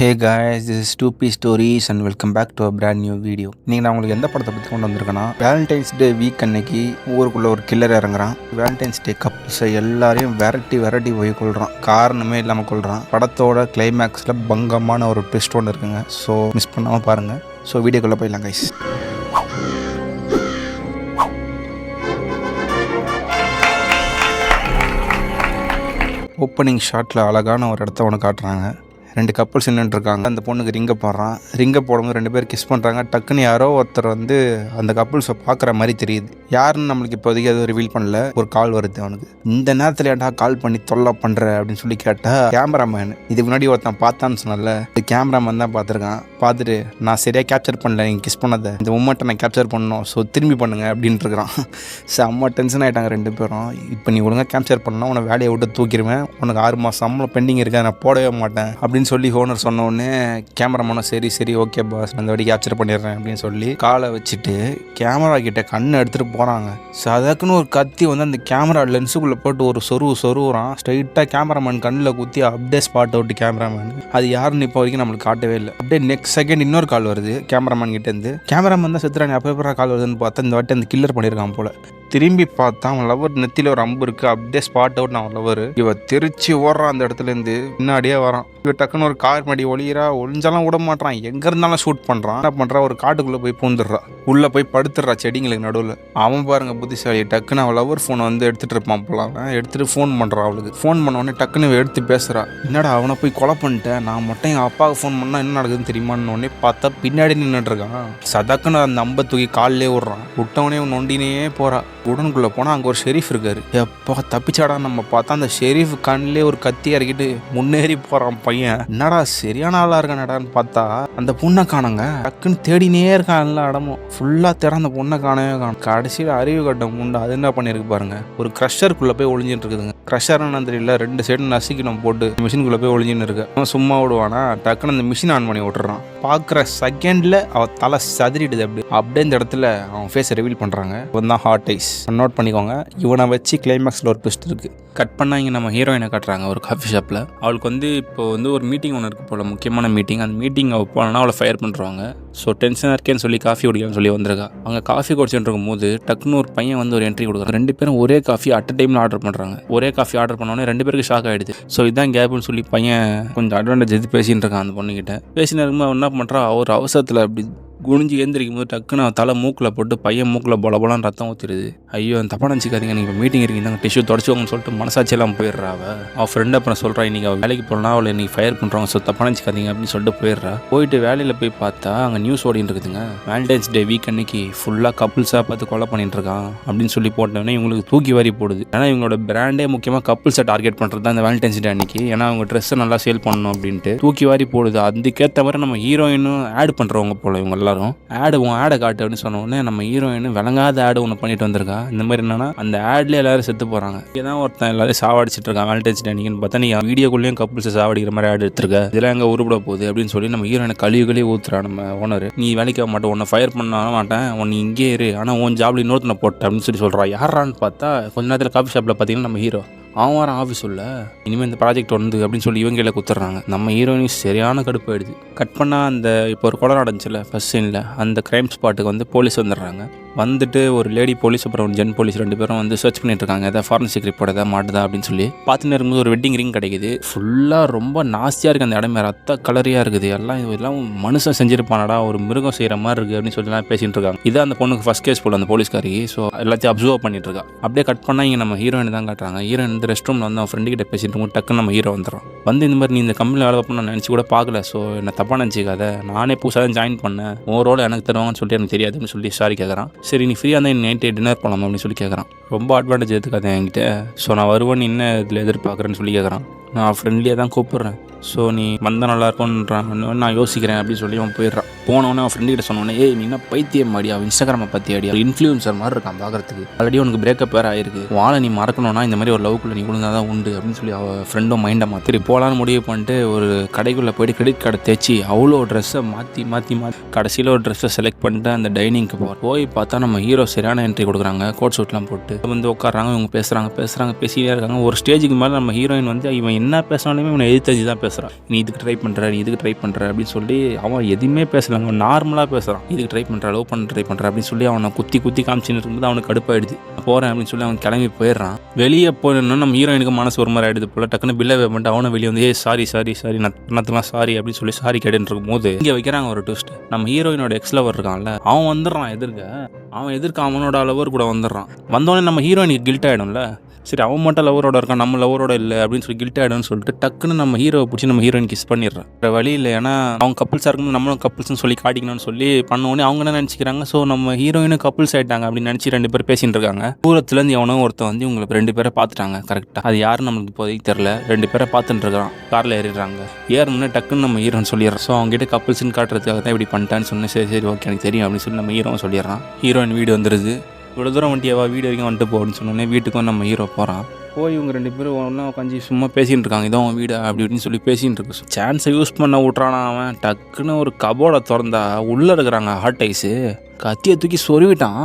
Hey guys this is 2p stories and welcome back to a brand new நீங்கள் நான் உங்களுக்கு எந்த படத்தை பற்றி கொண்டு வந்திருக்கேன்னா வேலண்டைன்ஸ் டே வீக் அன்னைக்கு ஊருக்குள்ளே ஒரு கில்லர் இறங்குறான். வேலண்டைன்ஸ் டே கப்ஸை எல்லாரையும் வெரைட்டி வெரைட்டி போய் கொள்கிறான் காரணமே இல்லாமல் கொள்கிறான் படத்தோட கிளைமேக்ஸில் பங்கமான ஒரு ட்விஸ்ட் ஒன்று இருக்குங்க. ஸோ மிஸ் பண்ணாமல் பாருங்கள் ஸோ வீடியோக்குள்ளே போயிடலாம் கைஸ் ஓப்பனிங் ஷாட்டில் அழகான ஒரு இடத்த ஒன்று காட்டுறாங்க. ரெண்டு கப்பல்ஸ் நின்றுட்டு இருக்காங்க. அந்த பொண்ணுக்கு ரிங்கை போடுறான். ரிங்கை போடும்போது ரெண்டு பேர் கிஸ் பண்ணுறாங்க டக்குன்னு யாரோ ஒருத்தர் வந்து அந்த கப்புள்ஸை பார்க்குற மாதிரி தெரியுது. யாருன்னு நம்மளுக்கு இப்போதைக்கு எதுவும் ரிவீல் பண்ணல. ஒரு கால் வருது அவனுக்கு. இந்த நேரத்தில் ஏன்டா கால் பண்ணி தொல்லை பண்ணுற அப்படின்னு சொல்லி கேட்டால் கேமராமேன் இதுக்கு முன்னாடி ஒருத்தன் பார்த்தான்னு சொன்னல இந்த கேமராமேன் தான் பார்த்துருக்கான். பார்த்துட்டு நான் சரியாக கேப்சர் பண்ணல. நீங்கள் கிஸ் பண்ணதை. இந்த மூமெண்ட்டை நான் கேப்சர் பண்ணணும். ஸோ திரும்பி பண்ணுங்க. அப்படின்ட்டு இருக்கிறான் செம்ம டென்ஷன் ஆகிட்டாங்க ரெண்டு பேரும். இப்போ நீ ஒழுங்காக கேப்சர் பண்ணால் உன்னை வேலையை விட்டு தூக்கிடுவேன் உனக்கு ஆறு மாதம் சம்பளம் பெண்டிங் இருக்கா. நான் போடவே மாட்டேன். அப்படின்னு அப்படின்னு சொல்லி ஓனர் சொன்ன உடனே கேமராமேனும் சரி சரி ஓகே பாஸ் அந்த வாட்டி கேப்சர் பண்ணிடுறேன் அப்படின்னு சொல்லி காலை வச்சுட்டு கேமரா கிட்ட கண்ணை எடுத்துகிட்டு போகிறாங்க ஸோ அதுக்குன்னு ஒரு கத்தி வந்து அந்த கேமரா லென்ஸுக்குள்ளே போட்டு ஒரு சொருவு சொருவுறான். ஸ்ட்ரைட்டாக கேமராமேன் கண்ணில் குத்தி அப்படியே ஸ்பாட் அவுட் கேமராமேன் அது யாருன்னு இப்போ வரைக்கும் நம்மளுக்கு காட்டவே இல்லை. அப்படியே நெக்ஸ்ட் செகண்ட் இன்னொரு கால் வருது கேமராமேன் கிட்டேருந்து கேமராமேன் தான் செத்துறாங்க அப்போ எப்போ கால் வருதுன்னு பார்த்தா இந்த வாட்டி அந்த கில்லர் பண்ணியிருக்கான் போல. திரும்பி பார்த்தா அவன் லவர் நெத்தியில் ஒரு அம்பு இருக்குது அப்படியே ஸ்பாட் அவுட் அவன் லவர் இவ திருச்சி ஓடுறான் அந்த இடத்துலேருந்து பின்னாடியே வரான். இவ டக்குன்னு ஒரு கார் மடி ஒளியிறா. ஒளிஞ்சாலும் விட மாட்டான். எங்கே இருந்தாலும் ஷூட் பண்ணுறான் என்ன பண்ணுறா ஒரு காட்டுக்குள்ளே போய் பூந்துடுறா. உள்ளே போய் படுத்துடுறா செடிங்களுக்கு நடுவில். அவன் பாருங்க புத்திசாலி. டக்குன்னு அவன் லவர் ஃபோனை வந்து எடுத்துகிட்டு இருப்பான் போலாம் எடுத்துகிட்டு ஃபோன் பண்ணுறான் அவளுக்கு. ஃபோன் பண்ண உடனே டக்குன்னு எடுத்து பேசுகிறா என்னடா அவனை போய் கொலை பண்ணிட்டேன் நான் மட்டும் எங்கள் அப்பாவுக்கு ஃபோன் பண்ணால் என்ன நடக்குதுன்னு தெரியுமான்னு உடனே பார்த்தா பின்னாடி நின்றுட்டு இருக்கான். சதக்குன்னு அந்த அம்பை தூக்கி காலிலே விட்றான். விட்டவனே நொண்டினே போகிறா உடனுக்குள்ளே போனால் அங்கே ஒரு ஷெரீஃப் இருக்கார். எப்போ தப்பிச்சாடா நம்ம பார்த்தா அந்த ஷெரீஃப் கண்ணிலே ஒரு கத்தி இறக்கிட்டு முன்னேறி போகிறான் பையன். என்னடா சரியான ஆளாக இருக்கானடான்னு பார்த்தா அந்த பொண்ணை காணுங்க. டக்குன்னு தேடினே இருக்கான் எல்லா இடமும். ஃபுல்லாக திறந்த பொண்ணை காணவே காணும். கடைசியில் அறிவு கட்டம் உண்டு அது என்ன பண்ணியிருக்கு பாருங்க. ஒரு க்ரஷருக்குள்ளே போய் ஒளிஞ்சிட்டு இருக்குதுங்க. க்ரஷர்னு தெரியல ரெண்டு சைடு நசுக்கணும் போட்டு மிஷினுக்குள்ளே போய் ஒளிஞ்சின்னு இருக்கு. அவன் சும்மா விடுவானா? டக்குன்னு அந்த மிஷின் ஆன் பண்ணி விட்டுறான். பார்க்குற செகண்டில் அவன் தலை சதுரிடுது அப்படி அப்படியே இந்த இடத்துல அவன் ஃபேஸை ரிவீல் பண்ணுறாங்க இவன் தான் ஹார்ட் ஐஸ் நோட் பண்ணிக்கோங்க. இவனை வச்சு கிளைமேக்ஸில் ஒரு ட்விஸ்ட் இருக்குது கட் பண்ணால் இங்கே நம்ம ஹீரோயினை காட்டுறாங்க ஒரு காஃபி ஷாப்பில் அவளுக்கு வந்து இப்போ வந்து ஒரு மீட்டிங் ஒன்று இருக்குது போல் முக்கியமான மீட்டிங் அந்த மீட்டிங் அவள் போனால் அவளை ஃபயர் பண்ணுறாங்க ஸோ டென்ஷனாக இருக்கேன்னு சொல்லி காஃபி குடிக்கணும்னு சொல்லி வந்திருக்கா. அவங்க காஃபி குடிச்சுட்டு இருக்கும்போது டக்குன்னு ஒரு பையன் வந்து ஒரு என்ட்ரி கொடுக்குறாங்க ரெண்டு பேரும் ஒரே காஃபி அட் டைமில் ஆர்டர் பண்ணுறாங்க ஒரே காஃபி ஆர்டர் பண்ணோடனே ரெண்டு பேருக்கு ஷாக் ஆகிடுது ஸோ இதுதான் கேப்னு சொல்லி பையன் கொஞ்சம் அட்வான்டேஜ் எடுத்து பேசின்னு இருக்கான் அந்த பொண்ணுக்கிட்ட பேசின இருக்கும்போது அவன் என்ன பண்ணுறா ஒரு அவசரத்தில் அப்படி குனிஞ்சு எழுந்திரிக்கும் போது டக்குன்னு தலை மூக்கில் போட்டு பையன் மூக்கில் பொல பொலான்னு ரத்தம் ஊற்றிடுது ஐயோ அந்த தப்பா நினச்சிக்காதீங்க. நீங்கள் மீட்டிங் இருக்கீங்க. டிஷ்யூ தொடச்சுவாங்கன்னு சொல்லிட்டு மனசாட்சியெல்லாம் போயிடுறா அவள் அவள் ஃப்ரெண்ட் அப்புறம் சொல்கிறா இன்றைக்கி அவள் வேலைக்கு போனால் அவளை இன்னைக்கு ஃபயர் பண்ணுறாங்க ஸோ தப்பா நினச்சிக்காதீங்க அப்படின்னு சொல்லிட்டு போயிடுறா. போயிட்டு வேலையில் போய் பார்த்தா அங்கே நியூஸ் ஓடிட்டு இருக்குதுங்க. வேலண்டைன்ஸ் டே வீக் அன்னைக்கு ஃபுல்லாக கப்புள்ஸாக பார்த்து கொலை பண்ணிட்டு இருக்கான் அப்படின்னு சொல்லி போட்டோன்னே இவங்களுக்கு தூக்கி வாரி போடுது. ஏன்னா இவங்களோட பிராண்டே முக்கியமாக கப்புள்ஸை டார்கெட் பண்ணுறது தான் அந்த வேலண்டைன்ஸ் டே அன்னைக்கு. ஏன்னா அவங்க ட்ரெஸ்ஸை நல்லா சேல் பண்ணணும் அப்படின்ட்டு தூக்கி வாரி போடுது. அதுக்கேற்ற மாதிரி நம்ம ஹீரோயினும் ஆட் பண்ணுறவங்க போல இவங்க எல்லாரும் ஆடு உன் ஆடை காட்டு அப்படின்னு சொன்ன நம்ம ஹீரோயின் விளங்காத ஆடு ஒன்று பண்ணிட்டு வந்திருக்கா? இந்த மாதிரி என்னன்னா அந்த ஆட்ல எல்லாரும் செத்து போகிறாங்க இதான் ஒருத்தன் எல்லாரும் சாவடிச்சிட்டு இருக்கான். வேலண்டைன்ஸ் டே அன்னைக்குன்னு பார்த்தா நீ வீடியோக்குள்ளேயும் கப்புள்ஸ் சாவடிக்கிற மாதிரி ஆடு எடுத்திருக்க. இதெல்லாம் எங்கே உருப்பிட போகுது? அப்படின்னு சொல்லி நம்ம ஹீரோயினை கழுவி கழுவி ஊத்துறா நம்ம ஓனர் நீ வேலைக்கு மாட்டேன் உன்னை ஃபயர் பண்ண மாட்டேன் உன்னை இங்கே இரு. ஆனால் உன் ஜாப்ல இன்னொருத்தனை போட்டேன் அப்படின்னு சொல்லி சொல்கிறா யாரான்னு பார்த்தா கொஞ்ச நேரத்தில் காஃபி ஷாப்பில் பார்த்தீங்கன்னா நம்ம ஹீரோ அவன் வர ஆஃபீஸ் உள்ள இனிமேல் இந்த ப்ராஜெக்ட் வந்து அப்படின்னு சொல்லி இவங்க கையில் குத்துறாங்க. நம்ம ஹீரோயினுக்கு சரியான கடுப்பு ஆயிடுது. கட் பண்ணால் அந்த இப்போ ஒரு கொலை நடந்துச்சுல ஃபர்ஸ்ட் சீனில் அந்த க்ரைம் ஸ்பாட்டுக்கு வந்து போலீஸ் வந்துடுறாங்க. வந்துட்டு ஒரு லேடி போலீஸ் அப்புறம் ஒரு ஜென் போலீஸ் ரெண்டு பேரும் வந்து சர்ச் பண்ணிட்டு இருக்காங்க ஏதாவது ஃபாரன்சிக் ரிப்போர்ட் ஏதாவது மாட்டுதா அப்படின்னு சொல்லி. பார்த்துட்டு இருக்கும்போது ஒரு வெட்டிங் ரிங் கிடைக்குது. ஃபுல்லாக ரொம்ப நாஸ்தியாக இருக்குது அந்த இடமே. ரத்த கலரியாக இருக்குது. எல்லாம் இதெல்லாம் மனுஷன் செஞ்சிருப்பானடா. ஒரு மிருகம் செய்கிற மாதிரி இருக்குது அப்படின்னு சொல்லி பேசிட்டு இருக்காங்க. இதான் அந்த பொண்ணுக்கு ஃபஸ்ட் கேஸ் போல அந்த போலீஸ்காரி. ஸோ எல்லாத்தையும் அப்சர்வ் பண்ணிட்டு இருக்கா அப்படியே கட் பண்ணால் இங்கே நம்ம ஹீரோயின் தான் காட்டுறாங்க. ஹீரோயின் வந்து ரெஸ்ட் ரூமில் வந்து அவன் ஃப்ரெண்டு கிட்ட பேசிட்டு இருக்கும் டக்குன்னு நம்ம ஹீரோ வந்துடும் வந்து இந்த மாதிரி நீ இந்த கம்பெனியில் வேலை பார்ப்போம் நான் நினச்சி கூட பார்க்கல. ஸோ என்ன தப்பாக நினச்சிக்காத. நானே புதுசாக தான் ஜாயின் பண்ணேன். ஓவரோல் எனக்கு தருவாங்கன்னு சொல்லிட்டு எனக்கு தெரியாதுன்னு சொல்லி சாரி கேட்குறான் சரி நீ ஃப்ரீயாக இருந்தால் நைட்டு டின்னர் போகலாம் அப்படின்னு சொல்லி கேட்குறான் ரொம்ப அட்வான்டேஜ் எடுத்துக்காத என்கிட்ட. ஸோ நான் வருவேன் என்ன இதில் எதிர்பார்க்குறேன்னு சொல்லி கேட்குறான் நான் ஃப்ரெண்ட்லியாக தான் கூப்பிட்றேன். ஸோ நீ வந்தால் நல்லாயிருக்கும்ன்றான் நான் யோசிக்கிறேன் அப்படின்னு சொல்லி அவன் போயிடுறான். போனோன்னே அவன் ஃப்ரெண்டு கிட்ட சொன்னோன்னே ஏய் நீ என்ன பைத்தியம் மாடி அவன் இன்ஸ்டாகிராமை பற்றி அடி இன்ஃப்ளூயன்சர் மாதிரி இருக்கான் பார்க்குறதுக்கு. ஆல்ரெடி உனக்கு பிரேக்கப் வேறு ஆயிருக்கு. வாழை நீ மறக்கணும்னா இந்த மாதிரி ஒரு லவ்க்குள்ளே நீ விழுந்தா தான் உண்டு அப்படின்னு சொல்லி அவள் ஃப்ரெண்டும் மைண்டை மாற்றி போகலான்னு முடிவு பண்ணிட்டு ஒரு கடைக்குள்ளே போயிட்டு கிரெடிட் கார்டை தேய்ச்சி அவ்வளோ ட்ரெஸ்ஸை மாற்றி மாற்றி மாற்றி கடைசியில் ஒரு ட்ரெஸ்ஸை செலக்ட் பண்ணிட்டு அந்த டைனிங்க்கு போகிறோம் போய் பார்த்தா நம்ம ஹீரோ சரியான என்ட்ரி கொடுக்குறாங்க. கோட் ஷூட்லாம் போட்டு வந்து உட்காராங்க இவங்க பேசுகிறாங்க பேசுகிறாங்க பேசிக்கிட்டே இருக்காங்க. ஒரு ஸ்டேஜுக்கு மேலே நம்ம ஹீரோயின் வந்து இவன் என்ன பேசினாலுமே இவனை எதிர்த்து தான் பேசுகிறான் நீ இதுக்கு ட்ரை பண்ணுற நீ இதுக்கு ட்ரை பண்ணுற அப்படின்னு சொல்லி அவன் எதுவுமே பேச அவன் நார்மலாக பேசுகிறான் இதுக்கு ட்ரை பண்ணுற லவ் பண்ண ட்ரை பண்ணுற அப்படின்னு சொல்லி அவனை குத்தி குத்தி காமிச்சின்னு இருக்கும்போது அவனுக்கு கடுப்பாயிடுது. போகிறேன் அப்படின்னு சொல்லி அவன் கிளம்பி போயிடுறான். வெளியே போயிடணும்னா நம்ம ஹீரோயினுக்கு மனசு ஒரு மாதிரி ஆகிடுது போல. டக்குன்னு பில்லை பண்ணிட்டு அவனும் வெளியே வந்து ஏ சாரி சாரி சாரி நான் பண்ணத்துலாம் சாரி அப்படின்னு சொல்லி சாரி கேட்டுன்னு இருக்கும்போது இங்கே வைக்கிறாங்க ஒரு ட்விஸ்ட் நம்ம ஹீரோயினோட எக்ஸ் லவர் இருக்கான்ல அவன் வந்துடுறான் எதிர்க்க. அவன் எதிர்க்க அவனோட அளவர் கூட வந்துடுறான். வந்தோடனே நம்ம ஹீரோயினுக்கு கில்ட் ஆகிடும்ல சரி அவன் மட்டும் லவரோட இருக்கான் நம்ம லவரோட இல்லை அப்படின்னு சொல்லி கில்ட் ஆகிடும்னு சொல்லிட்டு டக்குன்னு நம்ம ஹீரோவை பிடிச்சி நம்ம ஹீரோயின் கிஸ் பண்ணிடுறேன். வேறு வழி இல்லை ஏன்னா அவங்க கப்புள்ஸாக இருக்கும் நம்மளும் கப்புள்ஸ்னு சொல்லி காட்டிக்கணும்னு சொல்லி பண்ணோடனே அவங்க என்ன நினச்சிக்கிறாங்க? ஸோ நம்ம ஹீரோயினும் கப்புள்ஸ் ஆகிட்டாங்க அப்படின்னு நினச்சி ரெண்டு பேர் பேசிட்டு இருக்காங்க. தூரத்துலேருந்து எவனோ ஒருத்தன் வந்து இவங்களை ரெண்டு பேரை பார்த்துட்டாங்க கரெக்டாக அது யாரும் நம்மளுக்கு இப்போதைக்கு தெரில ரெண்டு பேரை பார்த்துட்டு இருக்கிறான் காரில் ஏறிடுறாங்க. ஏறணும்னே டக்குன்னு நம்ம ஹீரோன்னு சொல்லிடுறோம். ஸோ அவங்ககிட்ட கப்புள்ஸ்னு காட்டுறதுக்காக தான் இப்படி பண்ணிட்டான்னு சொன்னேன். சரி சரி ஓகே எனக்கு தெரியும் அப்படின்னு சொல்லி நம்ம ஹீரோவும் சொல்லிடுறான். ஹீரோயின் வீடு வந்துடுது இவ்வளோ தூரம் வண்டியாவா வீடு வரைக்கும் வந்துட்டு போகணும்னு சொன்னோன்னே வீட்டுக்கும் நம்ம ஹீரோ போகிறான் போய் இவங்க ரெண்டு பேரும் ஒன்றா உட்காந்து சும்மா பேசிகிட்டு இருக்காங்க. இதோ அவன் வீடு அப்படி இப்படின்னு சொல்லி பேசிகிட்டு இருக்கு. சான்ஸை யூஸ் பண்ண விட்றானா அவன். டக்குன்னு ஒரு கபோர்டை திறந்தா உள்ளே இருக்கிறாங்க ஹாட் ஐஸு கத்தியை தூக்கி சொருவிட்டான்.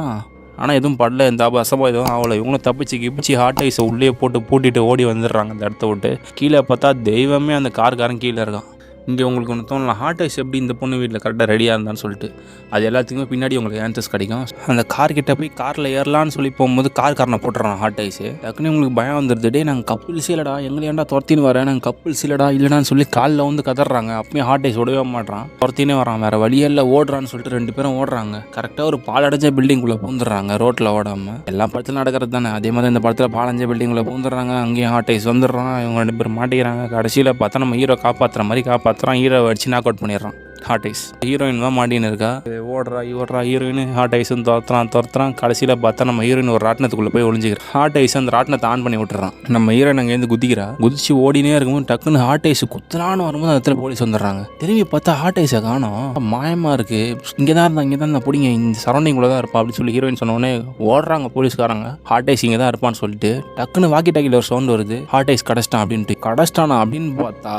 ஆனால் எதுவும் படல இந்த அசம்பா எதுவும் ஆகலை. இவங்களும் தப்பிச்சு கிப்பிச்சு ஹாட் ஐஸை உள்ளே போட்டு பூட்டிட்டு ஓடி வந்துடுறாங்க அந்த இடத்த விட்டு. கீழே பார்த்தா தெய்வமே அந்த கார்காரன் கீழே இருக்கான். இங்கே உங்களுக்கு ஒன்று தோணலாம் ஹார்ட் ஐஸ் எப்படி இந்த பொண்ணு வீட்டில் கரெக்டாக ரெடியாக இருந்தான்னு சொல்லிட்டு அது எல்லாத்துக்குமே பின்னாடி உங்களுக்கு ஆன்சர்ஸ் கிடைக்கும். அந்த கார் கிட்ட போய் காரில் ஏறலான்னு சொல்லி போகும்போது கார் காரனை போட்டுறான் ஹார்ட் ஐஸு டக்குன்னு உங்களுக்கு பயம் வந்துடுது டே நாங்கள் கப்புள்ஸ் சீலடா எங்களை ஏன்டா துரத்தின்னு வரேன் நாங்கள் கப்புள்ஸ் இல்லடா இல்லைடான்னு சொல்லி காலில் வந்து கதறாங்க. அப்பயும் ஹார்ட் ஐஸ் விடவே மாட்டான் துரத்தினே வரான். வேறு வழியே இல்லை ஓடுறான்னு சொல்லிட்டு ரெண்டு பேரும் ஓடுறாங்க. கரெக்டாக ஒரு பாலடைஞ்ச பில்டிங்குள்ளே பூந்துடுறாங்க ரோட்டில் ஓடாமல் எல்லா படத்துலையும் நடக்கிறது தானே. அதே மாதிரி இந்த படத்தில் பாலடைஞ்ச பில்டிங்குள்ளே பூந்துடுறாங்க. அங்கேயும் ஹார்ட் ஐஸ் வந்துடுறான். இவங்க ரெண்டு பேரும் மாட்டிக்கிறாங்க. கடைசியில் பார்த்தா நம்ம ஹீரோ காப்பாற்றுற மாதிரி காப்பாற்றுறான் ஹீரோவை அடிச்சு நாக் அவுட் பண்ணிடுறான். ஹார்ட் ஐஸ் ஹீரோயின் தான் மாட்டின்னு இருக்கா? ஓடுறா ஓடுறா ஹீரோயின் ஹார்ட் ஐஸும் துரத்துறான் துரத்துறான். கடைசியில் பார்த்தா நம்ம ஹீரோயின் ஒரு ராட்டினத்துக்குள்ளே போய் ஒளிஞ்சிக்கிறோம் ஹார்ட் ஐஸ் அந்த ராட்டினத்தை ஆன் பண்ணி விட்டுறான். நம்ம ஹீரோயின் அங்கேருந்து குதிக்கிறா. குதிச்சு ஓடினே இருக்கும்போது டக்குன்னு ஹார்ட் ஐஸ் குத்துலான்னு வரும்போது அந்த இடத்துல போலீஸ் வந்துடுறாங்க. திரும்பி பார்த்தா ஹார்ட் ஐஸை காணும். மாயமாக இருக்கு. இங்கே தான் இருந்தா இங்கே தான் இருந்தா பிடிங்க. இந்த சரௌண்டிங்குள்ளே தான் இருப்பா அப்படின்னு சொல்லி ஹீரோயின் சொன்னோடனே ஓடுறாங்க போலீஸ்காரங்க. ஹார்ட் ஐஸ் இங்கே தான் இருப்பான்னு சொல்லிட்டு டக்குன்னு வாக்கி டாக்கில் ஒரு சவுண்ட் வருது. ஹார்ட் ஐஸ் கடைச்சிட்டான் அப்படின்ட்டு. கடைச்சிட்டானா அப்படின்னு பார்த்தா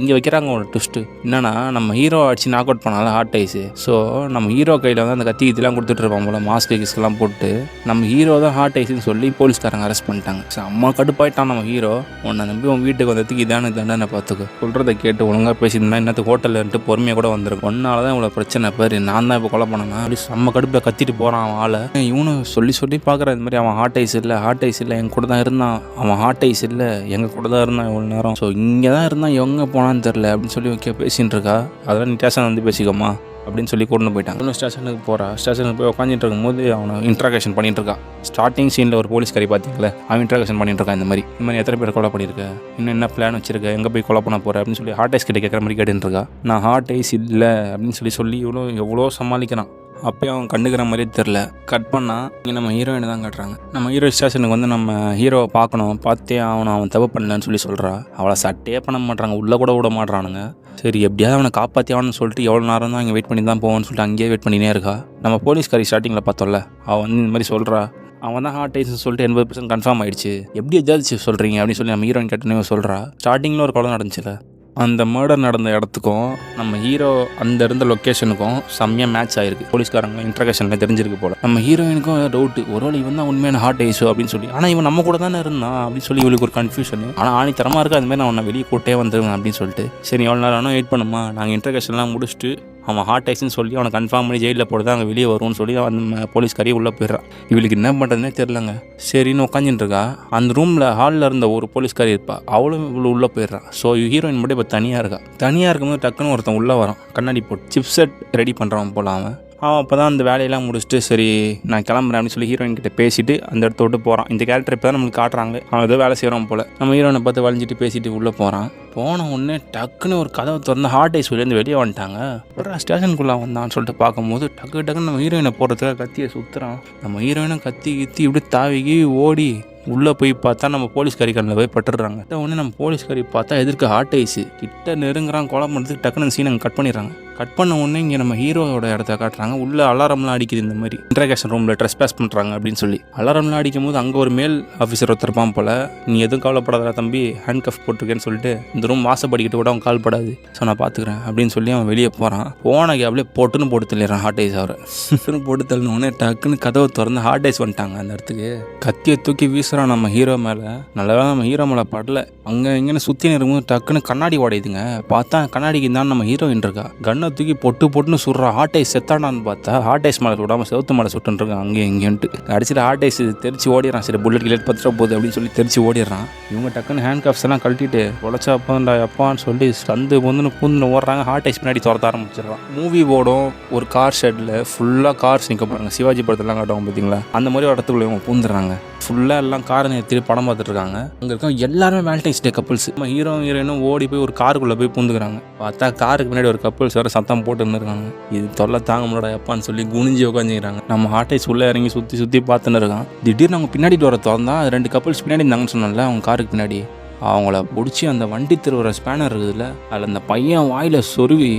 இங்கே வைக்கிறாங்க ஒரு ட்விஸ்ட்டு என்னன்னா நம்ம ஹீரோ அடிச்சு நாக் அவுட் பண்ணால ஹார்ட் ஐஸு ஸோ நம்ம ஹீரோ கையில் வந்து அந்த கத்தி இதெல்லாம் கொடுத்துட்டு இருப்பான் போல மாஸ்க் கிஸ்க்கெல்லாம் போட்டு நம்ம ஹீரோ தான் ஹார்ட் ஐஸ்னு சொல்லி போலீஸ்காரங்க அரெஸ்ட் பண்ணிட்டாங்க. ஸோ அம்மா கடுப்பாயிட்டான் நம்ம ஹீரோ உன்னை நம்பி உன் வீட்டுக்கு வந்ததுக்கு இதான தண்டனை பார்த்துக்கோ. சொல்கிறத கேட்டு ஒழுங்காக பேசியிருந்தா இன்னத்துக்கு ஹோட்டலில் இருந்துட்டு பொறுமையாக கூட வந்திருக்கும். ஒன்னால தான் இவ்வளோ பிரச்சனை பேர் நான் தான் இப்போ கொலை பண்ணேன்? அப்படி செம்ம கடுப்பில் கத்திட்டு போகிறான் அவன் ஆளை. இவனும் சொல்லி சொல்லி பார்க்குறான் இந்த மாதிரி அவன் ஹார்ட் ஐஸ் இல்லை ஹார்ட் ஐஸ் இல்லை என் கூட தான் இருந்தான். அவன் ஹார்ட் ஐஸ் இல்லை எங்கள் கூட தான் இருந்தான் இவ்வளோ நேரம். ஸோ இங்கே தான் இருந்தான் எங்கே போனான்னு தெரில அப்படின்னு சொல்லி ஓகே பேசின்னு இருக்கா. அதெல்லாம் நீ ஸ்டேஷன் வந்து பேசிக்கோமா? அப்படின்னு சொல்லி கொண்டு போயிட்டாங்க. இன்னும் ஸ்டேஷனுக்கு போகிறா ஸ்டேஷனுக்கு போய் உட்காந்துட்டு இருக்கும்போது அவனை இன்ட்ராகேஷன் பண்ணிட்டு இருக்கான் ஸ்டார்டிங் சீனில் ஒரு போலீஸ்காரி பார்த்தீங்களே அவன் இன்ட்ராகேஷன் பண்ணிட்டு இருக்கான் இந்த மாதிரி. இந்த மாதிரி எத்தனை பேர் கொலை பண்ணியிருக்க? இன்னும் என்ன பிளான் வச்சிருக்க? எங்கே போய் கொலை பண்ண போகிற அப்படின்னு சொல்லி ஹார்ட் ஐஸ் கிட்ட கேட்குற மாதிரி கேட்டுருக்கான் நான் ஹார்ட் ஐஸ் இல்லை அப்படின்னு சொல்லி சொல்லி இவ்வளோ எவ்வளோ சமாளிக்கிறான். அப்பயும் அவன் கண்டுக்கிற மாதிரியே தெரில கட் பண்ணால் இங்கே நம்ம ஹீரோயினை தான் காட்டுறாங்க. நம்ம ஹீரோ ஸ்டேஷனுக்கு வந்து நம்ம ஹீரோவை பார்க்கணும் பார்த்தே அவனை அவன் தப்பு பண்ணலன்னு சொல்லி சொல்கிறா அவளை சட்டையே பண்ண மாட்டாங்க உள்ளே கூட விட மாட்றானுங்க. சரி எப்படியாவது அவனை காப்பாற்றி ஆகணும்னு சொல்லிட்டு எவ்வளோ நேரம் தான் இங்கே வெயிட் பண்ணி தான் போவோம்னு சொல்லிட்டு அங்கேயே வெயிட் பண்ணினே இருக்கா? நம்ம போலீஸ்காரி ஸ்டார்டிங்கில் பார்த்தோம்ல அவன் வந்து இந்த மாதிரி சொல்கிறா அவன் தான் ஹார்ட் ஐஸ்னு சொல்லிட்டு எண்பது பர்சன்ட் கன்ஃபார்ம் ஆயிடுச்சு. எப்படி எஜாதிச்சு சொல்கிறீங்க அப்படின்னு சொல்லி நம்ம ஹீரோயின் கேட்டனே சொல்கிறா ஸ்டார்டிங்கில் ஒரு குழந்தை நடந்துச்சுல. அந்த மர்டர் நடந்த இடத்துக்கும் நம்ம ஹீரோ அந்த இருந்த லொக்கேஷனுக்கும் செம்மையாக மேட்ச் ஆயிருக்கு. போலீஸ்காரங்க இன்ட்ரகேஷனில் தெரிஞ்சிருக்கு போல. நம்ம ஹீரோயினுக்கும் டவுட்டு ஒருவேளை இவன் தான் உண்மையான ஹார்ட் ஐஸோ அப்படின்னு சொல்லி. ஆனால் இவன் நம்ம கூட தானே இருந்தான் அப்படின்னு சொல்லி இவளுக்கு ஒரு கன்ஃபியூஷன் ஆனால் ஆணி தரமாக இருக்கு அது மாதிரி நான் உன்னை வெளியே கூட்டே வந்துடுவேன் அப்படின்னு சொல்லிட்டு. சரி எவ்வளோ நேரம் ஆனால் வெயிட் பண்ணுமா? நாங்கள் இன்ட்ரகேஷன்லாம் முடிச்சுட்டு அவன் ஹார்ட் ஐஸ்னு சொல்லி அவனை கன்ஃபார்ம் பண்ணி ஜெயிலில் போட்டு அங்கே வெளியே வரும்னு சொல்லி அந்த போலீஸ்காரியே உள்ளே போயிடுறான். இவளுக்கு என்ன பண்ணுறதுனே தெரிலங்க சரின்னு உட்காந்துட்டு இருக்கா. அந்த ரூமில் ஹாலில் இருந்த ஒரு போலீஸ்காரி இருப்பா. அவளும் இவ்வளோ உள்ளே போயிடுறான். ஸோ ஹீரோயின் மட்டும் இப்போ தனியாக இருக்கா. தனியாக இருக்கும்போது டக்குன்னு ஒருத்தன் உள்ளே வரான். கண்ணாடி போட்டு சிப் செட் ரெடி பண்ணுறவன் போல அவன். அவன் அப்போ தான் அந்த வேலையெல்லாம் முடிச்சுட்டு சரி நான் கிளம்புறேன் அப்படின்னு சொல்லி ஹீரோயின் கிட்ட பேசிட்டு அந்த இடத்த விட்டு போகிறான் இந்த கேரக்டர் இப்போ தான் நம்மளுக்கு காட்டுறாங்க அவன் ஏதோ வேலை செய்கிறான் போல். நம்ம ஹீரோனை பார்த்து வளைஞ்சிட்டு பேசிட்டு உள்ளே போகிறான் போன உடனே டக்குன்னு ஒரு கதவை திறந்து ஹார்ட் ஐஸ் வெளிலேருந்து வெளியே வந்துட்டாங்க. அப்புறம் ஸ்டேஷனுக்குள்ளே வந்தான்னு சொல்லிட்டு பார்க்கும்போது டக்கு டக்குன்னு நம்ம ஹீரோயினை போகிறதுக்காக கத்தியை சுற்றுறான் நம்ம ஹீரோயினும் கத்தி கித்தி இப்படி தாவிக்கி ஓடி உள்ளே போய் பார்த்தா நம்ம போலீஸ் கண்ணில் போய் பட்டுடுறாங்க. உடனே நம்ம போலீஸ்காரி பார்த்தா எதிர்க்க ஹார்ட் ஐஸு கிட்ட நெருங்குறான் கொலை பண்ணுறதுக்கு டக்குன்னு சீனை கட் பண்ணிடுறாங்க. கட் பண்ண உடனே இங்கே நம்ம ஹீரோவோட இடத்த காட்டுறாங்க. உள்ள அலாரம்லாம் அடிக்குது இந்த மாதிரி. இன்ட்ராகேஷன் ரூமில் ட்ரெஸ் பேஸ் பண்ணுறாங்க அப்படின்னு சொல்லி. அலாரம்லாம் அடிக்கும் போது அங்கே ஒரு மேல் ஆஃபீஸர் ஒருத்தருப்பான் போல். நீ எதுவும் கவலைப்படாத தம்பி ஹேண்ட் கஃப் போட்டிருக்கேன்னு சொல்லிட்டு இந்த ரூம் வாசப்படிக்கிட்டு கூட அவன் கால் படாது ஸோ நான் பார்த்துக்கிறேன் அப்படின்னு சொல்லி அவன் வெளியே போகிறான் போன கேப்லேயே போட்டுன்னு போட்டு தள்ளிடுறான் ஹார்ட் ஐஸ் அவரை. போட்டு தள்ளின உடனே டக்குன்னு கதவை திறந்து ஹார்ட் ஐஸ் வந்துட்டாங்க அந்த இடத்துக்கு. கத்தியை தூக்கி வீசுகிறான் நம்ம ஹீரோ மேலே. நல்லா நம்ம ஹீரோ மேலே படல. அங்கே இங்கேன்னு சுற்றி இருக்கும்போது டக்குன்னு கண்ணாடி உடையுதுங்க. பார்த்தா கண்ணாடிக்கு தான் நம்ம ஹீரோயின் இருக்கா. கண்ணை தூக்கி பொட்டு பொட்டுன்னு சுடுறா. ஹார்ட் ஐஸ் செத்தானான்னு பார்த்தா ஹார்ட் ஐஸ் மேலே சுடாமல் செவத்து மேலே சுட்டுருக்கான் அங்கே அங்கேயும் இங்கேன்ட்டு. அடிச்சுட்டு ஹார்ட் ஐஸ் தெரிச்சு ஓடிடுறான். சரி புல்லட் கில்லட் பத்திர போகுது அப்படின்னு சொல்லி தெரிச்சு ஓடிடுறான். இவங்க டக்குன்னு ஹேண்ட் கப்ஸ் எல்லாம் கழட்டிட்டு உழைச்சா அப்பா அப்பான்னு சொல்லி சந்து பொந்துன்னு பூந்துன்னு ஓடுறாங்க. ஹார்ட் ஐஸ் பின்னாடி துரத்த ஆரம்பிச்சிடுறான். மூவி ஓடும். ஒரு கார் ஷெட்டில் ஃபுல்லாக கார்ஸ் நிற்க போகிறாங்க சிவாஜி படத்துலாம் காட்டுவாங்க பார்த்தீங்களா அந்த மாதிரி இடத்துக்குள்ளே இவங்க பூந்துடுறாங்க ஃபுல்லாக எல்லாம் காரை நிறுத்திட்டு படம் பார்த்துட்டு இருக்காங்க அங்கே இருக்க எல்லாருமே வேலண்டைன்ஸ் டே கப்புள்ஸ் நம்ம ஹீரோ ஹீரோயினும் ஓடி போய் ஒரு காருக்குள்ளே போய் பூந்துக்கிறாங்க. பார்த்தா காருக்கு பின்னாடி ஒரு கப்புள்ஸ் வேறு சத்தம் போட்டு இருந்திருக்காங்க. இது தொல்லை தாங்க முடியாத எப்பான்னு சொல்லி குனிஞ்சு உட்காந்துக்கிறாங்க நம்ம ஆட்டை உள்ளே இறங்கி சுற்றி சுற்றி பார்த்துன்னு இருக்கான். திடீர்னு அவங்க பின்னாடி டோரை திறந்தா ரெண்டு கப்புள்ஸ் பின்னாடி இருந்தாங்கன்னு சொன்னால அவங்க காருக்கு பின்னாடி. அவங்கள பிடிச்சி அந்த வண்டி திருவுற ஸ்பேனர் இருக்குதுல்ல அதில் அந்த பையன் வாயில் சொருவி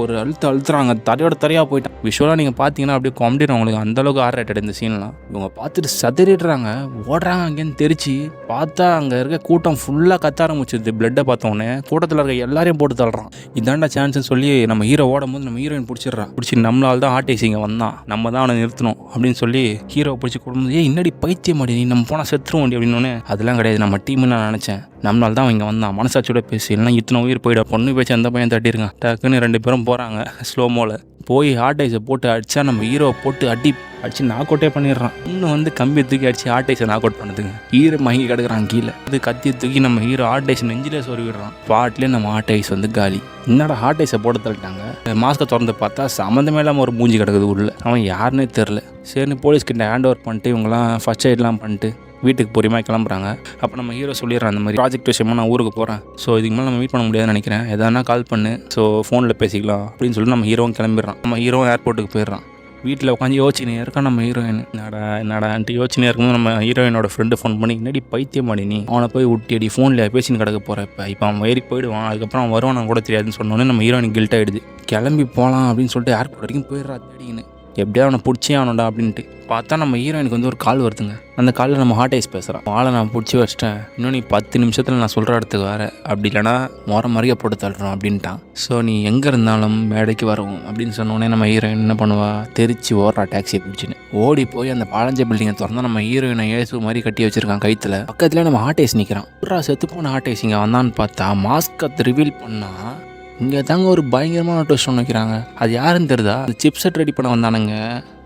ஒரு அழுத்து அழுத்துறாங்க தரையோட தரையாக போயிட்டான். விஷுவலாக நீங்கள் பார்த்தீங்கன்னா அப்படியே காமெடிடும் அவங்களுக்கு அந்தளவுக்கு ஆர் ரேட்டட் இந்த சீன்லாம் இவங்க பார்த்துட்டு சதறிடுறாங்க. ஓடுறாங்க அங்கேன்னு தெரிச்சு பார்த்தா அங்கே இருக்க கூட்டம் ஃபுல்லாக கத்த ஆரம்பிச்சிருது. பிளட்டை பார்த்தோன்னே கூட்டத்தில் இருக்க எல்லாரையும் போட்டு தள்ளுறான். இதாண்டா சான்ஸ்னு சொல்லி நம்ம ஹீரோ ஓடும் போது நம்ம ஹீரோயின் பிடிச்சிடுறான். பிடிச்சி நம்மளால் தான் ஆர்டிசி இங்கே வந்தான். நம்ம தான் அவனை நிறுத்தணும் அப்படின்னு சொல்லி ஹீரோ பிடிச்சி கொடுக்கும்போது ஏ இன்னடி பைத்தியம் மாடி நீ? நம்ம போனால் செத்துருவோம் அப்படின்னு அதெல்லாம் கிடையாது. நம்ம டீம்னு நான் நினச்சேன். நம்மளால் தான் இங்கே வந்தான். மனசாட்சியோட பேசி. இல்லைன்னா இத்தனை உயிர் போயிடும். பொண்ணு பேச்சு அந்த பையன் தட்டியிருக்கான் டக்குன்னு ரெண்டு பேரும் போகிறாங்க ஸ்லோமோவில் போய் ஹார்ட் ஐஸை போட்டு அடித்தா நம்ம ஹீரோவை போட்டு அடி அடிச்சு நாக் அவுட்டே பண்ணிடுறான். இன்னும் வந்து கம்பியை தூக்கி அடிச்சு ஹார்ட் ஐஸை நாக் அவுட் பண்ணுதுங்க. ஹீரோ மயங்கி கிடக்குறான் கீழே. அது கத்தியை தூக்கி நம்ம ஹீரோ ஹார்ட் ஐஸ் நெஞ்சிலே சொறி பாட்டிலே நம்ம ஹார்ட் ஐஸ் வந்து காலி. என்னடா ஹார்ட் ஐஸை போட்டு தள்ளிட்டாங்க? மாஸ்க்கை திறந்து பார்த்தா சம்மந்தமே இல்லாமல் ஒரு மூஞ்சி கிடக்குது உள்ள. அவன் யாருன்னே தெரில சரின்னு போலீஸ்கிட்ட ஹேண்ட் ஓவர் பண்ணிட்டு இவங்கலாம் ஃபர்ஸ்ட் எய்ட்லாம் பண்ணிட்டு வீட்டுக்கு பொறுமையாக கிளம்புறாங்க. அப்போ நம்ம ஹீரோ சொல்லிடுறேன் அந்த மாதிரி ப்ராஜெக்ட் விஷயமா நான் ஊருக்கு போகிறேன் ஸோ இதுக்கு மேலே நம்ம மீட் பண்ண முடியாதுன்னு நினைக்கிறேன். எதனா கால் பண்ணு. ஸோ ஃபோனில் பேசிக்கலாம். அப்படின்னு சொல்லி நம்ம ஹீரோவும் கிளம்பிடுறான். நம்ம ஹீரோ ஏர்போர்ட்டுக்கு போயிடுறான். வீட்டில் உட்காந்து யோசிச்சுனே இருக்கா நம்ம ஹீரோயின் என்னடா என்னடான்ட்டு யோசிச்சுனே இருக்கும்போது நம்ம ஹீரோயினோட ஃப்ரெண்டு ஃபோன் பண்ணி என்னடி பைத்தியம் நீ? அவனை போய் விட்டி அடி ஃபோனில் பேசின்னு கிடக்க போகிற இப்போ. இப்போ அவன் ஏறிக்கு போயிடுவான். அதுக்கப்புறம் அவன் வருவான் கூட தெரியாதுன்னு சொன்னோன்னே நம்ம ஹீரோயின் கில்ட் ஆகிடுது கிளம்பி போகலாம் அப்படின்னு சொல்லிட்டு ஏர்போர்ட் வரைக்கும் போயிடுறா தேடிக்கின்னு. எப்படியா அவனை பிடிச்சே ஆனோடா அப்படின்ட்டு. பார்த்தா நம்ம ஹீரோயினுக்கு வந்து ஒரு கால் வருதுங்க. அந்த காலில் நம்ம ஹார்ட் ஐஸ் பேசுகிறான் ஆளை நான் பிடிச்சி வச்சிட்டேன். இன்னும் நீ பத்து நிமிஷத்தில் நான் சொல்கிற இடத்துக்கு வர. அப்படி இல்லைனா மோர மாதிரியே போட்டு தள்ளுறோம் அப்படின்ட்டான். ஸோ நீ எங்கே இருந்தாலும் மேடைக்கு வரும் அப்படின்னு சொன்னோடனே நம்ம ஹீரோயின் என்ன பண்ணுவா? தெரிச்சு ஓடுறா டாக்ஸியை பிடிச்சின்னு. ஓடி போய் அந்த பாலஞ்ச பில்டிங்கை திறந்தா நம்ம ஹீரோயினை ஏசு மாதிரி கட்டி வச்சிருக்கான் கைத்தில். பக்கத்தில் நம்ம ஹார்ட் ஐஸ் நிற்கிறான் புறா செத்து போன ஹார்ட் ஐஸ் இங்கே வந்தான்னு பார்த்தா மாஸ்கை ரிவீல் பண்ணால் இங்கே தாங்க ஒரு பயங்கரமான ட்விஸ்ட் ஒன்று வைக்கிறாங்க. அது யாருன்னு தெரியுதா? அந்த சிப்செட் ரெடி பண்ண வந்தானுங்க.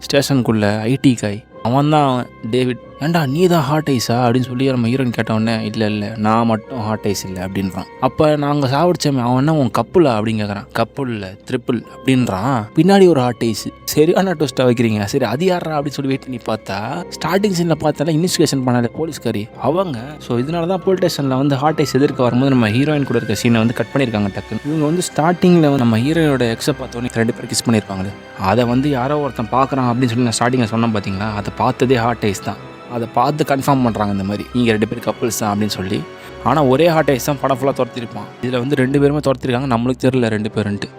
ஸ்டேஷனுக்குள்ளே ஐடி காய் அவன் தான் டேவிட் ஏண்டா நீ தான் ஹார்ட் ஐஸா அப்படின்னு சொல்லி நம்ம ஹீரோயின் கேட்டவொடனே இல்லை இல்லை நான் மட்டும் ஹார்ட் ஐஸ் இல்லை அப்படின்றான். அப்போ நாங்கள் சாப்பிடுச்சோமே அவன் என்ன உன் கப்புல அப்படின்னு கேட்குறான் கப்புல் இல்லை ட்ரிப்பிள் அப்படின்றான். பின்னாடி ஒரு ஹார்ட் ஐஸ் சரியான டோஸ்ட்டாக வைக்கிறீங்க. சரி அது யாரா அப்படின்னு சொல்லி வெயிட் பண்ணி பார்த்தா ஸ்டார்டிங் சீனில் பார்த்தா இன்வெஸ்டிகேஷன் பண்ணாத போலீஸ்காரி. அவங்க ஸோ இதனால தான் போலீஸ் ஸ்டேஷனில் வந்து ஹார்ட் ஐஸ் எதிர்க்க வரும்போது நம்ம ஹீரோயின் கூட இருக்க சீனை வந்து கட் பண்ணியிருக்காங்க டக்கு இவங்க வந்து ஸ்டார்டிங்கில் நம்ம ஹீரோயோட எக்ஸை பார்த்தோன்னே ரெண்டு பேர் கிஸ் பண்ணியிருப்பாங்களே. அதை வந்து யாரோ ஒருத்தன் பார்க்குறான் அப்படின்னு சொல்லி நான் ஸ்டார்டிங்கில் சொன்னேன் பார்த்தீங்களா அதை பார்த்ததே ஹார்ட் ஐஸ் தான். அதை பார்த்து கன்ஃபார்ம் பண்ணுறாங்க இந்த மாதிரி. நீங்கள் ரெண்டு பேர் கப்புள்ஸ் தான் அப்படின்னு சொல்லி. ஆனால் ஒரே ஹார்ட் ஐஸ் தான் படம் ஃபுல்லாக துரத்திருப்பான். இதில் வந்து ரெண்டு பேருமே துரத்திருக்காங்க. நம்மளுக்கு தெரியல ரெண்டு பேருன்ட்டு.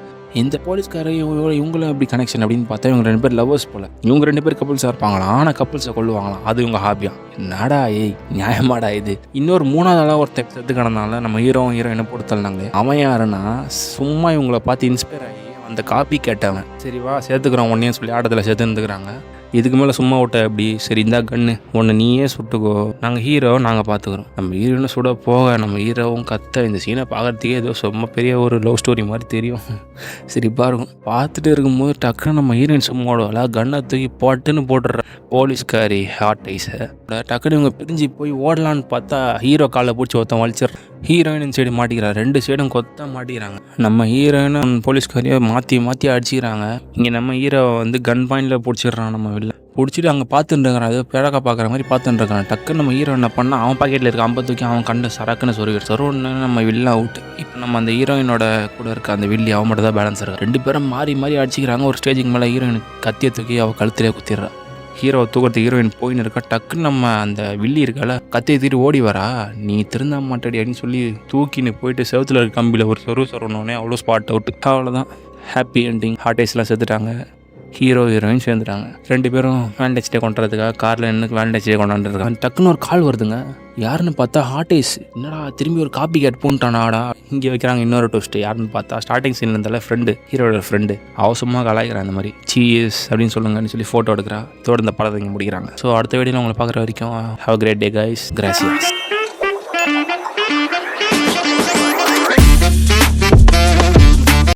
இந்த போலீஸ்காரங்க இவங்க இவங்களும் எப்படி கனெக்ஷன் அப்படின்னு பார்த்தா இவங்க ரெண்டு பேர் லவ்வர்ஸ் போல. இவங்க ரெண்டு பேர் கப்புள்ஸாக இருப்பாங்களாம். ஆனால் கப்புள்ஸை கொள்ளுவாங்களாம் அது இவங்க ஹாபியா என்னடா ஏய் நியாயமாடா இது. இன்னொரு மூணாவது ஆளாக ஒருத்தர் செத்து கிடந்தால நம்ம ஹீரோ ஹீரோ என்ன தள்ளினாங்க அவன் யாருன்னா சும்மா இவங்கள பார்த்து இன்ஸ்பயர் ஆகி அந்த காப்பி கேட்டவன். சரி வா சேர்த்துக்கிறோம் ஒன்னே சொல்லி ஆட்டத்தில் சேர்த்துருந்துக்கிறாங்க. இதுக்கு மேலே சும்மா விட்ட எப்படி சரி இந்தா கண்ணு. உன்னை நீயே சுட்டுக்கோ. நாங்கள் ஹீரோ நாங்கள் பார்த்துக்குறோம் நம்ம ஹீரோன்னு சுட போக நம்ம ஹீரோவும் கத்த இந்த சீனை பார்க்கறதுக்கே ஏதோ சும்மா பெரிய ஒரு லவ் ஸ்டோரி மாதிரி தெரியும். சிரிப்பாக இருக்கும் பார்த்துட்டு இருக்கும்போது டக்குன்னு நம்ம ஹீரோயின் சும்மா கண்ணை தூக்கி போட்டுன்னு போட்டுற போலீஸ்காரி ஹார்ட் ஐஸை டக்குன்னு இவங்க பிரிஞ்சு போய் ஓடலான்னு பார்த்தா ஹீரோ காலை பிடிச்சி ஒருத்தன் வலிச்சிடுறான். ஹீரோயின் சைடு மாட்டிக்கிறான் ரெண்டு சைடும் கொத்த மாட்டிக்கிறாங்க. நம்ம ஹீரோயினும் போலீஸ்காரியை மாற்றி மாற்றி அடிச்சிக்கிறாங்க. இங்கே நம்ம ஹீரோ வந்து கன் பாயிண்டில் பிடிச்சிடுறான் நம்ம வெளில. பிடிச்சிட்டு அங்கே பார்த்துட்டு இருக்கிறான். அது பேழக்கா பார்க்குற மாதிரி பார்த்துட்டு இருக்கான் டக்குன்னு நம்ம ஹீரோ என்ன பண்ணால் அவன் பாக்கெட்டில் இருக்க ஐம்பது தூக்கி அவன் கண்டு சரக்குன்னு சொருவி சொருன்னு நம்ம வில்ல அவுட் இப்போ நம்ம அந்த ஹீரோயினோட கூட இருக்க அந்த வில்லி அவன் மட்டும் தான் பேலன்ஸ் இருக்கு ரெண்டு பேரும் மாறி மாறி அடிச்சிக்கிறாங்க. ஒரு ஸ்டேஜுக்கு மேலே ஹீரோயின் கத்தியை தூக்கி அவள் கழுத்திலே குத்திடுறான் ஹீரோவை தூக்கிறதுக்கு ஹீரோயின் போயின்னு இருக்கா டக்குன்னு நம்ம அந்த வில்லி இருக்கால கத்தி தூக்கிட்டு ஓடி வரா. நீ திருந்த மாட்டடி அப்படின்னு சொல்லி தூக்கின்னு போயிட்டு செவத்தில் இருக்க கம்பியில் ஒரு சொரு சொரணுன்னே அவ்வளோ ஸ்பாட் அவுட் அவ்வளோதான் ஹாப்பி எண்டிங் ஹார்டேஸ்லாம் செத்துட்டாங்க. ஹீரோ ஹீரோயின் சேர்ந்துட்டாங்க. ரெண்டு பேரும் வேலண்டைன்ஸ் டே கொண்டுறதுக்காக காரில் நின்று வேலண்டைன்ஸ் டே கொண்டாண்டுருக்காங்க டக்குன்னு ஒரு கால் வருதுங்க. யாருன்னு பார்த்தா ஹார்டேஸ். என்னடா திரும்பி ஒரு காப்பி கேட் போன்ட்டானாடா இங்கே வைக்கிறாங்க இன்னொரு டோஸ்ட்டு யாருன்னு பார்த்தா ஸ்டார்டிங் சீனில் இருந்தால ஃப்ரெண்டு ஹீரோட ஃப்ரெண்டு அவசரமாக கலாய்க்கிறான் அந்த மாதிரி. சீஸ் அப்படின்னு சொல்லுங்கன்னு சொல்லி ஃபோட்டோ எடுக்கிறா. தோட இந்த படத்தை இங்கே முடிக்கிறாங்க. ஸோ அடுத்த வீடியோவில் உங்களை பார்க்குற வரைக்கும் have great day guys gracias